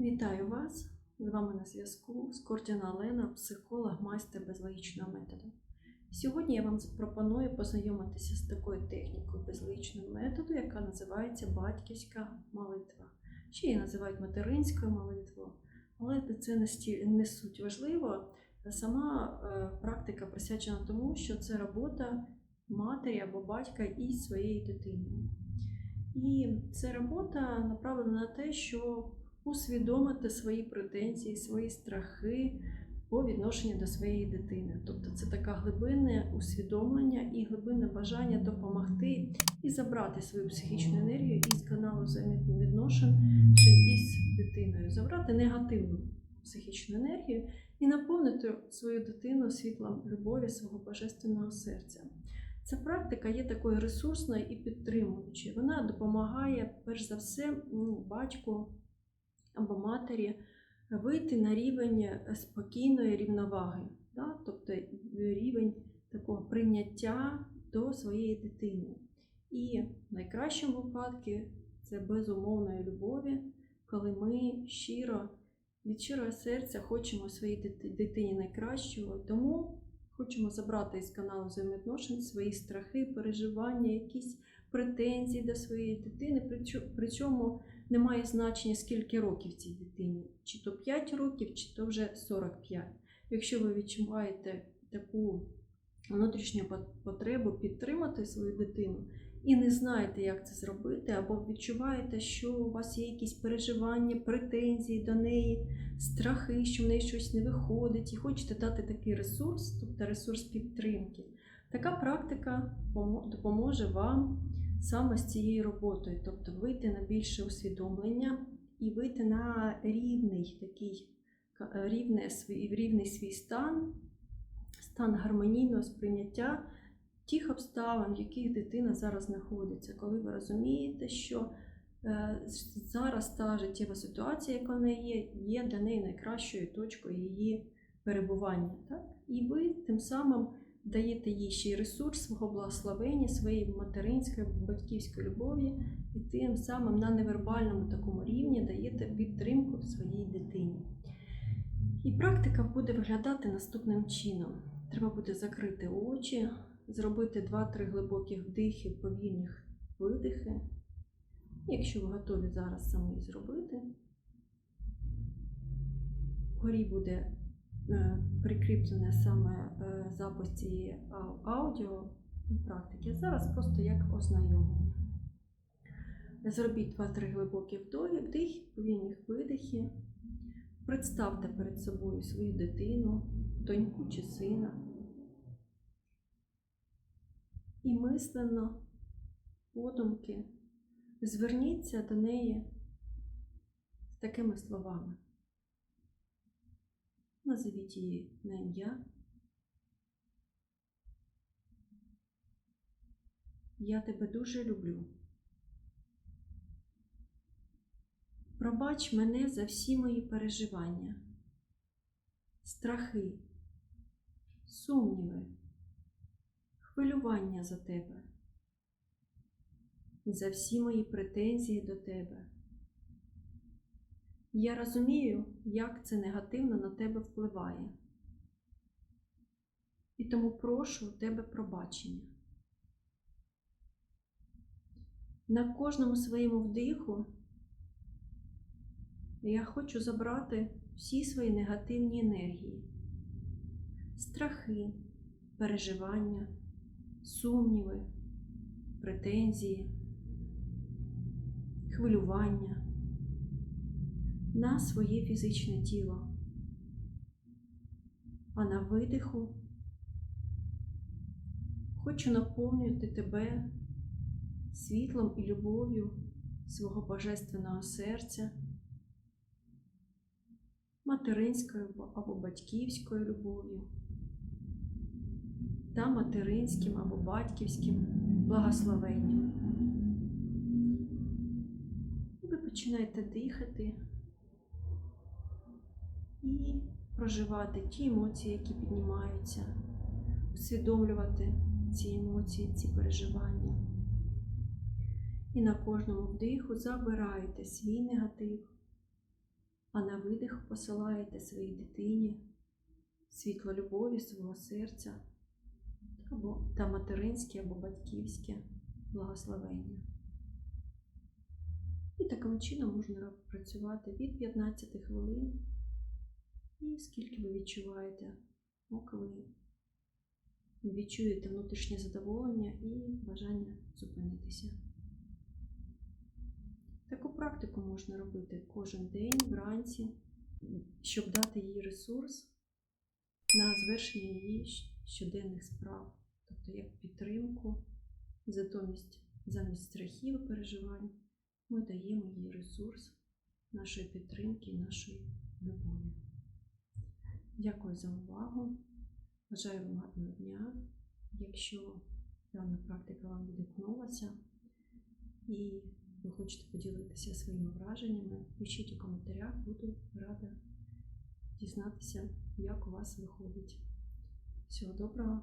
Вітаю вас! З вами на зв'язку Скордіна Олена, психолог, майстер безлогічного методу. Сьогодні я вам пропоную познайомитися з такою технікою безлогічного методу, яка називається батьківська молитва. Ще її називають материнською молитвою, але це не, суть важливо. Сама е, практика присвячена тому, що це робота матері або батька із своєю дитиною. І ця робота направлена на те, щоб усвідомити свої претензії, свої страхи по відношенню до своєї дитини. Тобто це таке глибинне усвідомлення і глибинне бажання допомогти і забрати свою психічну енергію із каналу взаємовідношень із дитиною, забрати негативну психічну енергію і наповнити свою дитину світлом любові свого божественного серця. Ця практика є такою ресурсною і підтримуючою. Вона допомагає, перш за все, ну, батьку або матері вийти на рівень е, спокійної рівноваги, да? тобто рівень такого прийняття до своєї дитини. І в найкращому випадку це безумовної любові, коли ми щиро від щирого серця хочемо своїй дитині найкращого, тому хочемо забрати із каналу взаємовідношень свої страхи, переживання, якісь претензії до своєї дитини. причо- Причому немає значення, скільки років цій дитині, чи то 5 років, чи то вже 45. Якщо ви відчуваєте таку внутрішню потребу підтримати свою дитину і не знаєте, як це зробити, або відчуваєте, що у вас є якісь переживання, претензії до неї, страхи, що в неї щось не виходить, і хочете дати такий ресурс, тобто ресурс підтримки, така практика допоможе вам саме з цією роботою, тобто вийти на більше усвідомлення і вийти на рівний такий рівне свій, рівний свій стан, стан гармонійного сприйняття тих обставин, в яких дитина зараз знаходиться, коли ви розумієте, що е, зараз та життєва ситуація, яка в неї є, є для неї найкращою точкою її перебування. Так? І ви тим самим даєте їй ще й ресурс свого благословення, своєї материнської, батьківської любові, і тим самим на невербальному такому рівні даєте підтримку своїй дитині. І практика буде виглядати наступним чином. Треба буде закрити очі, зробити 2-3 глибоких вдихи, повільних видихи. Якщо ви готові зараз самі зробити, вгорі буде прикріплене саме е, запис цієї аудіо практики. Зараз просто як ознайомлення. Зробіть 2-3 глибокі вдохи, вдихи, повільних видихи. Представте перед собою свою дитину, доньку чи сина. І мислено, подумки, зверніться до неї з такими словами. Назовіть її на ім'я. Я тебе дуже люблю. Пробач мене за всі мої переживання, страхи, сумніви, хвилювання за тебе, за всі мої претензії до тебе. Я розумію, як це негативно на тебе впливає. І тому прошу у тебе пробачення. На кожному своєму вдиху я хочу забрати всі свої негативні енергії, страхи, переживання, сумніви, претензії, хвилювання на своє фізичне тіло. А на видиху хочу наповнювати тебе світлом і любов'ю свого божественного серця, материнською або батьківською любов'ю та материнським або батьківським благословенням. Ви починаєте дихати і проживати ті емоції, які піднімаються, усвідомлювати ці емоції, ці переживання. І на кожному вдиху забираєте свій негатив, а на видих посилаєте своїй дитині світло любові свого серця або та материнське або батьківське благословення. І таким чином можна працювати від 15 хвилин і скільки ви відчуваєте, поки ви відчуєте внутрішнє задоволення і бажання зупинитися. Таку практику можна робити кожен день вранці, щоб дати їй ресурс на звершення її щоденних справ, тобто як підтримку, затомість замість страхів і переживань ми даємо їй ресурс нашої підтримки нашої. Дякую за увагу. Бажаю вам гарного дня. Якщо дана практика вам відгукнулася і ви хочете поділитися своїми враженнями, пишіть у коментарях, буду рада дізнатися, як у вас виходить. Всього доброго!